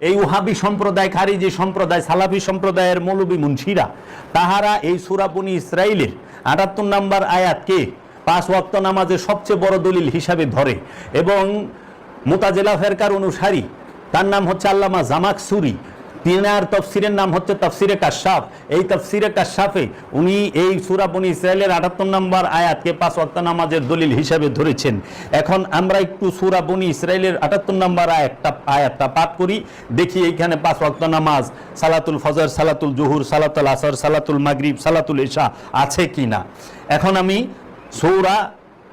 এই উহাবি সম্প্রদায় খারিজি সম্প্রদায়, সালাফি সম্প্রদায়ের মৌলবী মুন্সিরা, তাহারা এই সুরাপুনি ইসরায়েলের আটাত্তর নম্বর আয়াতকে পাঁচ ওয়াক্ত নামাজের সবচেয়ে বড় দলিল হিসাবে ধরে এবং মোতাজেলা ফেরকার অনুসারী, তার নাম হচ্ছে আল্লামা জামাক সুরি তিনার তফসিরের নাম হচ্ছে তফসিরে কাশাফ। এই তফসিরে কাশাফে উনি এই সুরাবনি ইসরায়েলের আটাত্তর নম্বর আয়াতকে পাঁচ ওয়াক্ত নামাজের দলিল হিসাবে ধরেছেন। এখন আমরা একটু সুরাবনি ইসরায়েলের আটাত্তর নম্বর আয়াতটা আয়াতটা পাঠ করি। দেখি এইখানে পাঁচ ওয়াক্ত নামাজ, সালাতুল ফজর, সালাতুল জুহুর, সালাতুল আসর, সালাতুল মাগরিব, সালাতুল ইশা আছে কি না এখন আমি সৌরা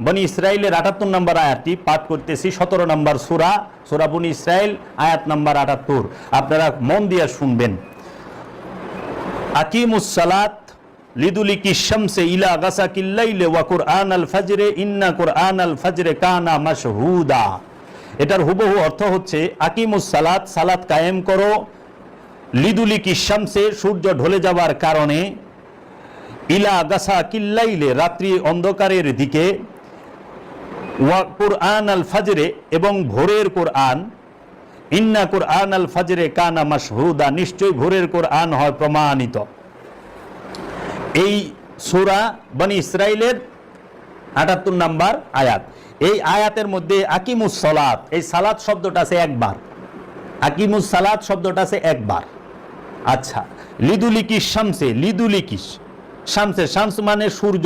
বনি ইসরায়েলের আটাত্তর নম্বর আয়াতটি পাঠ করতেছি, সতেরো নম্বর সুরা সুরা বনি ইসরায়েল আয়াত নম্বর আটাত্তর। আপনারা মন দিয়ে শুনবেন। আকিমুসালাত লিদুলিকি শামসে ইলা গাসা কিল্লাইলে ওয়া কুরআন আল ফজরে ইন্না কুরআন আল ফজরে কানা মাশহুদা। এটার হুবহু অর্থ হচ্ছে আকিমুসালাত সালাত কায়েম করো। লিদুলিকি শামসে সূর্য ঢলে যাওয়ার কারণে ইলা গাসা কিল্লাইলে রাত্রি অন্ধকারের দিকে কুরআন আল ফাজরে এবং ভোরের কোরআন। ইন্না কুরআন আল ফাজরে কানা মাশহুদা, নিশ্চয়ই ভোরের কোরআন হয় প্রমাণিত। এই সূরা বনি ইসরাইলের আটাত্তর নাম্বার আয়াত। এই আয়াতের মধ্যে আকিমুস সালাত, এই সালাত শব্দটা আছে একবার। আকিমুস সালাত শব্দটা আছে একবার। আচ্ছা লিদুলিকিস শামসে লিদুলিকিস শামসে, শামস মানে সূর্য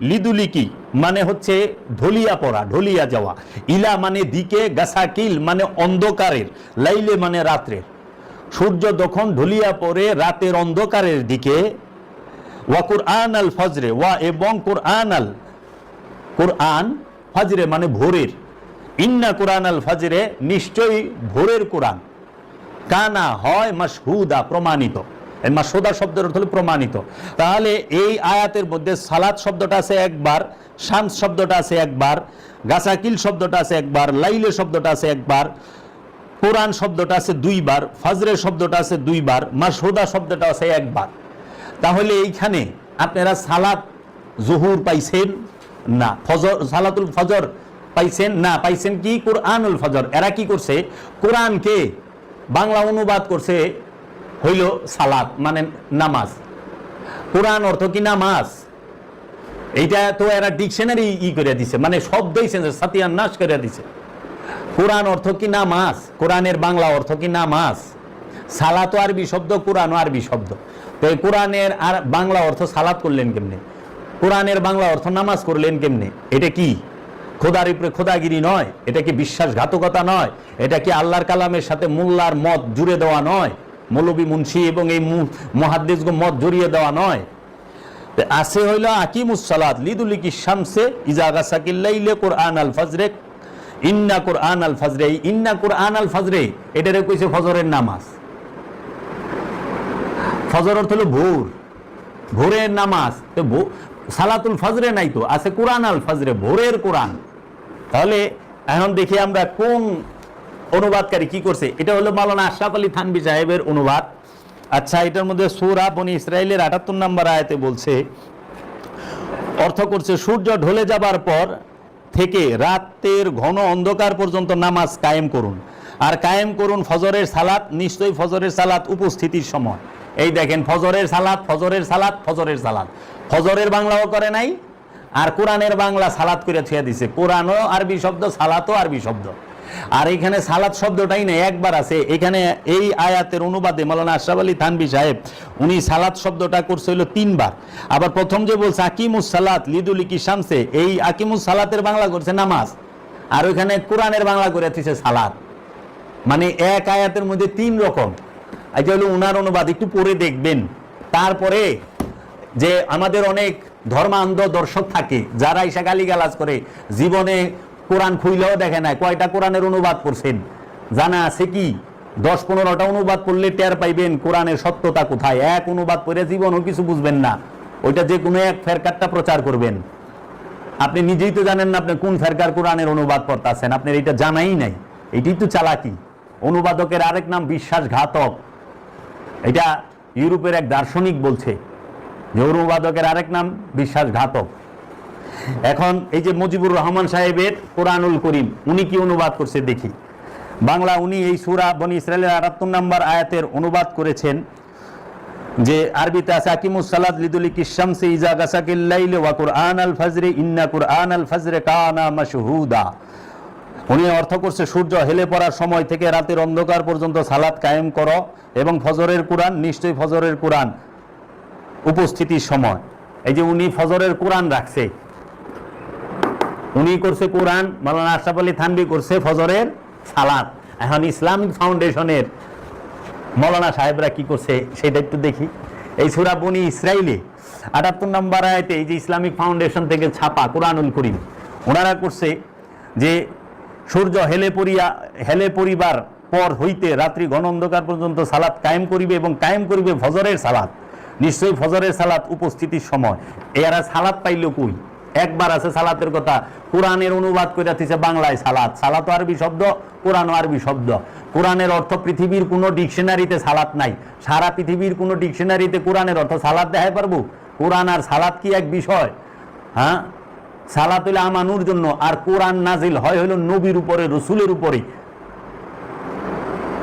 লিদুলিকি মানে হচ্ছে ঢলিয়া পড়া, ঢলিয়া যাওয়া। ইলা মানে দিকে গাসাকিল মানে অন্ধকারের, লাইলে মানে রাত্রের। সূর্য যখন ঢলিয়া পড়ে রাতের অন্ধকারের দিকে, ওয়া কুরআন আল ফজরে, ওয়া এবং কুরআন আল কোরআন ফজরে মানে ভোরের। ইন্না কোরআন আল ফজরে নিশ্চয়ই ভোরের কোরআন। কানা হয় মাসহুদা প্রমাণিত। এই মাসহুদা শব্দের অর্থ হলো প্রমাণিত। তাহলে এই আয়াতের মধ্যে সালাত শব্দটা আছে একবার, শামস শব্দটা আছে একবার গাসাকিল শব্দটা আছে একবার, লাইলে শব্দটা আছে একবার, কোরআন শব্দটা আছে দুইবার, ফজরের শব্দটা আছে দুইবার মাসহুদা শব্দটা আছে একবার। তাহলে এইখানে আপনারা সালাত জহুর পাইছেন না? ফজর, সালাতুল ফজর পাইছেন না? পাইছেন কি? কোরআনুল ফজর। এরা কি করছে? কোরআনকে বাংলা অনুবাদ করছে হইল সালাত মানে নামাজ। কোরআন অর্থ কি নামাজ? এইটা তো এরা ডিকশনারি ই করে দিছে মানে শব্দই সাতিয়ান নাশ করে দিছে। কোরআন অর্থ কি নামাজ? কোরআনের বাংলা অর্থ কি নামাজ? সালাতো আরবি শব্দ, কোরআনও আরবি শব্দ। তো এই কোরআনের আর বাংলা অর্থ সালাত করলেন কেমনে? কোরআনের বাংলা অর্থ নামাজ করলেন কেমনে? এটা কি? খোদার উপরে খোদাগিরি নয়? এটা কি বিশ্বাসঘাতকতা নয়? এটা কি আল্লাহর কালামের সাথে মোল্লার মত জুড়ে দেওয়া নয়? মৌলবী মুন্সি এবং এই মহাদ্দেশগো মত জড়িয়ে দেওয়া নয়। আছে হইল আকিমুসালাত লিদুলিকি শামসে ইজাগা সাকিল্লাইলে কোরআন আল ফজরে, ইন্না কোরআন আল ফজরে ইন্না কোরআন আল ফজরে, এটারে কইছে ফজরের নামাজ। ফজর অর্থ হলো ভোর। ভোরের নামাজ সালাতুল ফজরে নাই তো, আছে কোরআন আল ফজরে, ভোরের কোরআন। তাহলে এখন দেখি আমরা কোন অনুবাদকারী কি করছে? এটা হলো মাওলানা আশরাফ আলী থানবি সাহেবের অনুবাদ। আচ্ছা এটার মধ্যে সুরা বনি ইসরায়েলের আটাত্তর নম্বর আয়তে বলছে, অর্থ করছে, সূর্য ঢলে যাবার পর থেকে রাতের ঘন অন্ধকার পর্যন্ত নামাজ কায়েম করুন। আর কায়েম করুন ফজরের সালাত, নিশ্চয়ই ফজরের সালাত উপস্থিতির সময়। এই দেখেন, ফজরের সালাত ফজরের সালাত ফজরের সালাত। ফজরের বাংলাও করে নাই, আর কোরআনের বাংলা সালাত করে ছুঁয়ে দিছে। কোরআনও আরবি শব্দ, সালাতও আরবি শব্দ। আর এখানে সালাত শব্দটাই নেই, একবার আছে। এখানে এই আয়াতের অনুবাদে মালানা আশরাফ আলী থানবি সাহেব, উনি সালাত শব্দটা করছে হলো তিনবার। আবার প্রথম যে বলছে, আকিমুস সালাত লিদুলি শামসে এই আকিমুস সালাতের বাংলা করছে নামাজ। আর ওইখানে কোরআনের বাংলা করে দিছে সালাত। মানে এক আয়াতের মধ্যে তিন রকম। এটা হলো উনার অনুবাদ, একটু পড়ে দেখবেন। তারপরে যে আমাদের অনেক ধর্মান্ধ দর্শক থাকে, যারা ঈশা গালি গালাজ করে, জীবনে কোরআন খুইলেও দেখে নাই। কয়টা কোরআনের অনুবাদ করছেন? জানা আছে কি? দশ পনেরোটা অনুবাদ করলে টের পাইবেন কোরআনের সত্যতা কোথায়। এক অনুবাদ করে জীবনও কিছু বুঝবেন না। ওইটা যে কোনো এক ফেরকারটা প্রচার করবেন। আপনি নিজেই তো জানেন না আপনি কোন ফেরকার কোরআনের অনুবাদ করতেছেন আপনার এটা জানাই নাই। এটাই তো চালাকি। অনুবাদকের আরেক নাম বিশ্বাসঘাতক। এটা ইউরোপের এক দার্শনিক বলছে যে অনুবাদকের আরেক নাম বিশ্বাসঘাতক। এখন এই যে মুজিবুর রহমান সাহেবের কোরআনুল করিম, উনি কি অনুবাদ করছে দেখি। বাংলা উনি এই সুরা বনি ইসরায়েলের আটাত্তর নম্বর আয়াতের অনুবাদ করেছেন যে, আরবিতে আছে, আকিমুস সালাত লিদুলি কিশামসি ইজা গাসাকিল লাইলি ওয়া কুরআন আল ফজরে, ইন্না কুরআন আল ফজরে কানা মাশহুদা। উনি অর্থ করছে, সূর্য হেলে পড়ার সময় থেকে রাতের অন্ধকার পর্যন্ত সালাত কায়েম করো এবং ফজরের কোরআন, নিশ্চয়ই ফজরের কোরআন উপস্থিতির সময়। এই যে উনি ফজরের কোরআন রাখছে উনি করছে কোরআন মালানা আশরাফ আলী থানবি করছে ফজরের সালাদ এখন ইসলামিক ফাউন্ডেশনের মৌলানা সাহেবরা কি করছে সেটা একটু দেখি। এই সুরা বনি ইসরায়েলে আটাত্তর নম্বর আয়তে এই যে ইসলামিক ফাউন্ডেশন থেকে ছাপা কোরআনুল করিম, ওনারা করছে যে সূর্য হেলে পড়িয়া, হেলে পরিবার পর হইতে রাত্রি ঘন অন্ধকার পর্যন্ত সালাত কায়েম করিবে এবং কায়েম করিবে ফজরের সালাত। নিশ্চয়ই ফজরের সালাত উপস্থিতির সময়। এরা সালাত পাইল কই? একবার আছে সালাতের কথা। কোরআনের অনুবাদ করে দিছে বাংলায় সালাত। সালাত আরবি শব্দ, কোরআন আরবি শব্দ। কোরআনের অর্থ পৃথিবীর কোনো ডিকশনারিতে সালাত নাই। সারা পৃথিবীর কোনো ডিকশনারিতে কোরআনের অর্থ সালাত দেখাই পারব? কোরআন আর সালাত কি এক বিষয়? হ্যাঁ? সালাত হইলে আমানুর জন্য আর কোরআন নাজিল হয় হইল নবীর উপরে, রসুলের উপরে।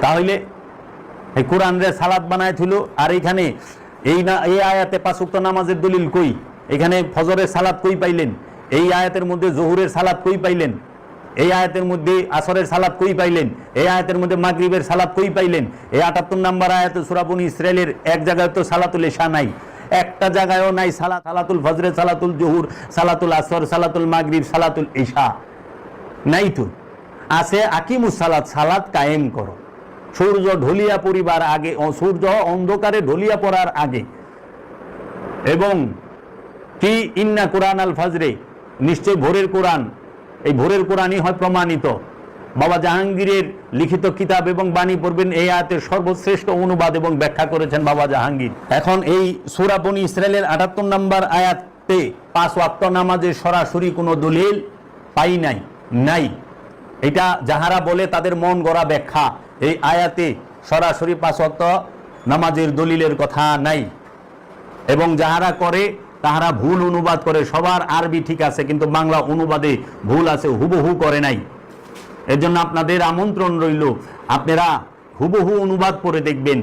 তাহলে এই কোরআন রে সালাত বানায় থিল আর এখানে এই না, এই আয়াতে পাঁচুক্ত নামাজের দলিল কই? এখানে ফজরের সালাত কই পাইলেন? এই আয়াতের মধ্যে জহুরের সালাত কই পাইলেন? এই আয়াতের মধ্যে আসরের সালাত কই পাইলেন? এই আয়াতের মধ্যে মাগরিবের সালাত কই পাইলেন? এই আটাত্তর নাম্বার আয়াতে সুরাবনি ইসরায়েলের এক জায়গায় তো সালাতুল এশা নাই। একটা জায়গায়ও নাই সালাত সালাতুল ফজরে সালাতুল জহুর, সালাতুল আসর, সালাতুল মাগরিব, সালাতুল এশা। নাই তো। আছে আকিমুস সালাত সালাত কায়েম করো। সূর্য ঢলিয়া পড়িবার আগে সূর্য অন্ধকারে ঢলিয়া পড়ার আগে। এবং কি ইন্না কোরআন আল ফাজরে। নিশ্চয় ভোরের কোরআন। এই ভোরের কোরআনই হয় প্রমাণিত। বাবা জাহাঙ্গীরের লিখিত কিতাব এবং বাণী পড়বেন এই আয়াতের সর্বশ্রেষ্ঠ অনুবাদ এবং ব্যাখ্যা করেছেন বাবা জাহাঙ্গীর। এখন এই সুরাবনি ইসরায়েলের আটাত্তর নম্বর আয়াতে পাঁচ ওয়াক্ত নামাজের সরাসরি কোনো দলিল পাই নাই নাই। এটা যাহারা বলে তাদের মন গড়া ব্যাখ্যা। এই আয়াতে সরাসরি পাঁচ ওয়াক্ত নামাজের দলিলের কথা নাই। এবং যাহারা করে তাহারা ভুল অনুবাদ করে, সবার আরবি ঠিক আছে, কিন্তু বাংলা অনুবাদে ভুল আছে, হুবহু করে নাই। এর জন্য আপনাদের আমন্ত্রণ রইল, আপনারা হুবহু অনুবাদ করে দেখবেন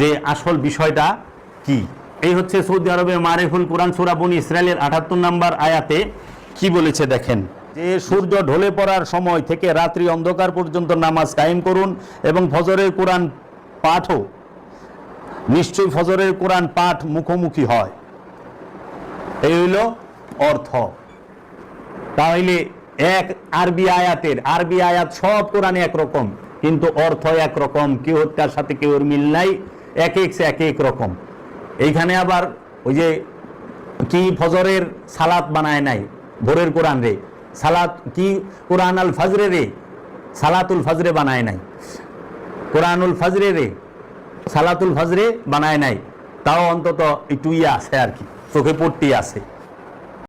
যে আসল বিষয়টা কি। এই হচ্ছে সৌদি আরবের মারেফুল কোরআন সুরাবন ইসরায়েলের আটাত্তর নম্বর আয়াতে কি বলেছে দেখেন। যে সূর্য ঢলে পড়ার সময় থেকে রাত্রি অন্ধকার পর্যন্ত নামাজ কায়েম করুন এবং ফজরের কোরআন পাঠও, নিশ্চয়ই ফজরের কোরআন পাঠ মুখোমুখি হয়। এই হইল অর্থ। তাহলে এক আরবি আয়াতের, আরবি আয়াত সব কোরআনে একরকম, কিন্তু অর্থ একরকম, কেউ তার সাথে কেউ মিল নাই, এক এক এক এক রকম। এইখানে আবার ওই যে কি ফজরের সালাত বানায় নাই, ভোরের কোরআন রে। সালাত কি কোরআন আল ফজরে রে? সালাতুল ফজরে বানায় নাই। কোরআনুল ফজরে রে? সালাতুল ফজরে বানায় নাই। তাও অন্তত একটু ইয়ে আছে আর কি। চোখে পট্টি আছে।